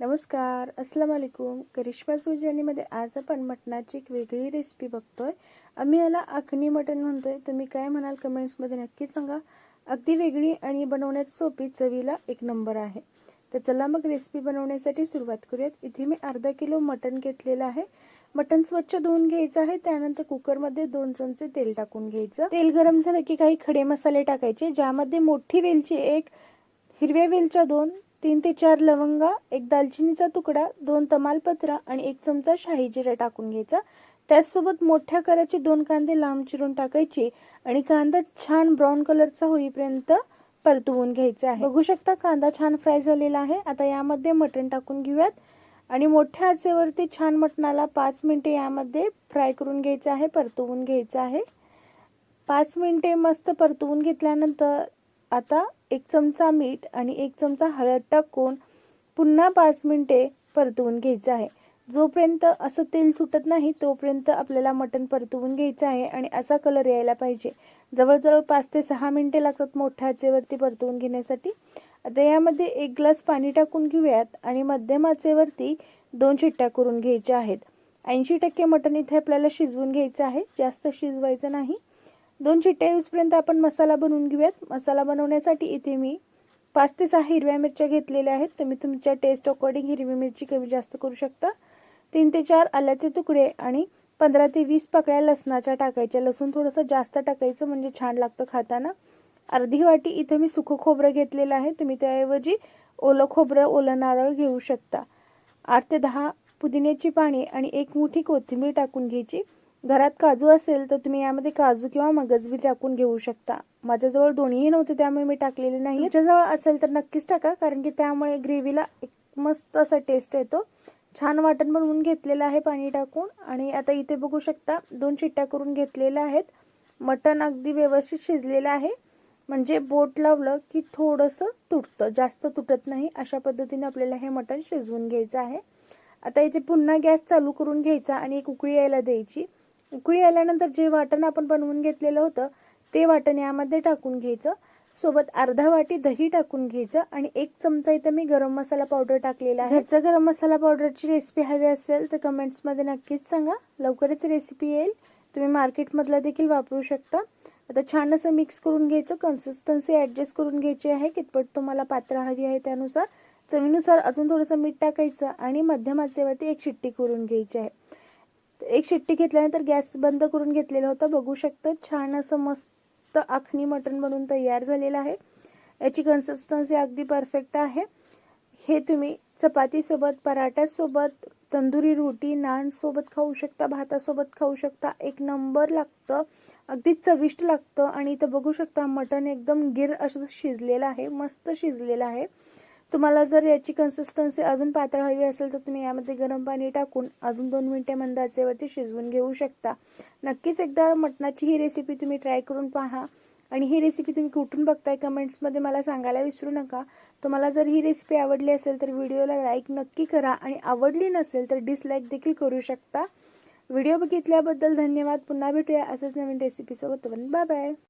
नमस्कार अस्सलाम वालेकुम. करिश्मा सुजनीमध्ये आज आपण मटणाची एक वेगळी रेसिपी बघतोय. आम्ही याला अखनी मटण म्हणतोय. तुम्ही काय म्हणाल कमेंट्समध्ये नक्की सांगा. अगदी वेगळी आणि बनवण्यात सोपी चवीला एक नंबर आहे. तर चला मग रेसिपी बनवण्यासाठी सुरुवात करूयात. इथे मी अर्धा किलो मटण घेतलेलं आहे. मटण स्वच्छ धुवून घ्यायचं आहे. त्यानंतर कुकरमध्ये दोन चमचे तेल टाकून घ्यायचं. तेल गरम झालं की काही खडे मसाले टाकायचे ज्यामध्ये मोठी वेलची एक हिरव्या वेलच्या दोन तीन ते चार लवंगा एक दालचिनीचा तुकडा दोन तमालपत्र आणि एक चमचा शाही जिरा टाकून घ्यायचा. त्याचसोबत मोठ्या कराचे दोन कांदे लांब चिरून टाकायचे आणि कांदा छान ब्राऊन कलरचा होईपर्यंत परतवून घ्यायचा आहे. बघू शकता कांदा छान फ्राय झालेला आहे. आता यामध्ये मटण टाकून घेऊयात. आणि मोठ्या आचेवरती छान मटणाला पाच मिनिटे यामध्ये फ्राय करून घ्यायचं आहे परतवून घ्यायचं आहे. पाच मिनटे मस्त परतवून घेतल्यानंतर आता एक चमचा मीठ आणि एक चमचा हळद टाकून पुन्हा पाच मिनिटे परतवून घ्यायचं आहे. जोपर्यंत असं तेल सुटत नाही तोपर्यंत आपल्याला मटण परतवून घ्यायचं आहे आणि असा कलर यायला पाहिजे. जवळजवळ पाच ते सहा मिनिटे लागतात मोठ्या आचेवरती परतवून घेण्यासाठी. आता यामध्ये एक ग्लास पाणी टाकून घेऊयात आणि मध्यम आचेवरती दोन चिट्ट्या करून घ्यायच्या आहेत. ऐंशी टक्के मटण इथे आपल्याला शिजवून घ्यायचं आहे. जास्त शिजवायचं नाही. दोन चिट्ट्या यूजपर्यंत आपण मसाला बनवून घेऊयात. मसाला बनवण्यासाठी इथे मी पाच ते सहा हिरव्या मिरच्या घेतलेल्या आहेत. तुम्ही तुमच्या टेस्ट अकॉर्डिंग हिरवी मिरची कमी जास्त करू शकता. तीन ते चार आल्याचे तुकडे आणि पंधरा ते वीस पकड्या लसणाच्या टाकायच्या. लसूण थोडंसं जास्त टाकायचं म्हणजे छान लागतं खाताना. अर्धी वाटी इथं मी सुखं खोबरं घेतलेलं आहे. तुम्ही त्याऐवजी ओलं खोबरं ओलं नारळ घेऊ शकता. आठ ते दहा पुदिन्याची पाणी आणि एक मुठी कोथिंबीर टाकून घ्यायची. घरात काजू असेल तर तुम्ही यामध्ये काजू किंवा मगज बी टाकून घेऊ शकता. माझ्याजवळ दोन्हीही नव्हते त्यामुळे मी टाकलेले नाही. तुमच्याजवळ असेल तर नक्कीच टाका कारण की त्यामुळे ग्रेव्हीला एक मस्त असा टेस्ट येतो. छान वाटण बनवून घेतलेलं आहे पाणी टाकून. आणि आता इथे बघू शकता दोन चिट्ट्या करून घेतलेल्या आहेत. मटण अगदी व्यवस्थित शिजलेलं आहे. म्हणजे बोट लावलं की थोडंसं तुटतं जास्त तुटत नाही. अशा पद्धतीने आपल्याला हे मटण शिजवून घ्यायचं आहे. आता इथे पुन्हा गॅस चालू करून घ्यायचा आणि एक उकळी यायला द्यायची. उकळी आल्यानंतर जे वाटण आपण बनवून घेतलेलं होतं ते वाटण यामध्ये टाकून घ्यायचं. सोबत अर्धा वाटी दही टाकून घ्यायचं आणि एक चमचा इथं मी गरम मसाला पावडर टाकलेला आहे. घरचा गरम मसाला पावडरची रेसिपी हवी असेल तर कमेंट्समध्ये नक्कीच सांगा. लवकरच रेसिपी येईल. तुम्ही मार्केटमधला देखील वापरू शकता. आता छान असं मिक्स करून घ्यायचं. कन्सिस्टन्सी ॲडजस्ट करून घ्यायची आहे. कितपत तुम्हाला पात्र हवी आहे त्यानुसार चवीनुसार अजून थोडंसं मीठ टाकायचं आणि मध्यम आचेवरती एक शिट्टी करून घ्यायची आहे. एक शिट्टी घेतल्यानंतर गॅस बंद करून घेतलेला होता. बघू शकता छान असं मस्त आखणी मटण बनून तयार झालेलं आहे. याची कन्सिस्टन्सी अगदी परफेक्ट आहे. हे तुम्ही चपातीसोबत पराठ्यासोबत तंदुरी रोटी नानसोबत खाऊ शकता भातासोबत खाऊ शकता. एक नंबर लागतं अगदी चविष्ट लागतं. आणि इथं बघू शकता मटण एकदम गिर असं शिजलेलं आहे मस्त शिजलेलं आहे. तुम्हाला जर याची कन्सिस्टन्सी अजून पातळ हवी असेल तर तुम्ही यामध्ये गरम पाणी टाकून अजून दोन मिनटे मंद आचेवरती शिजवून घेऊ शकता. नक्कीच एकदा मटणाची ही रेसिपी तुम्ही ट्राय करून पहा. आणि ही रेसिपी तुम्ही कुठून बघताय कमेंट्समध्ये मला सांगायला विसरू नका. तुम्हाला जर ही रेसिपी आवडली असेल तर व्हिडिओला लाईक नक्की करा. आणि आवडली नसेल तर डिसलाईक देखील करू शकता. व्हिडिओ बघितल्याबद्दल धन्यवाद. पुन्हा भेटूया असंच नवीन रेसिपीसोबत बाय बाय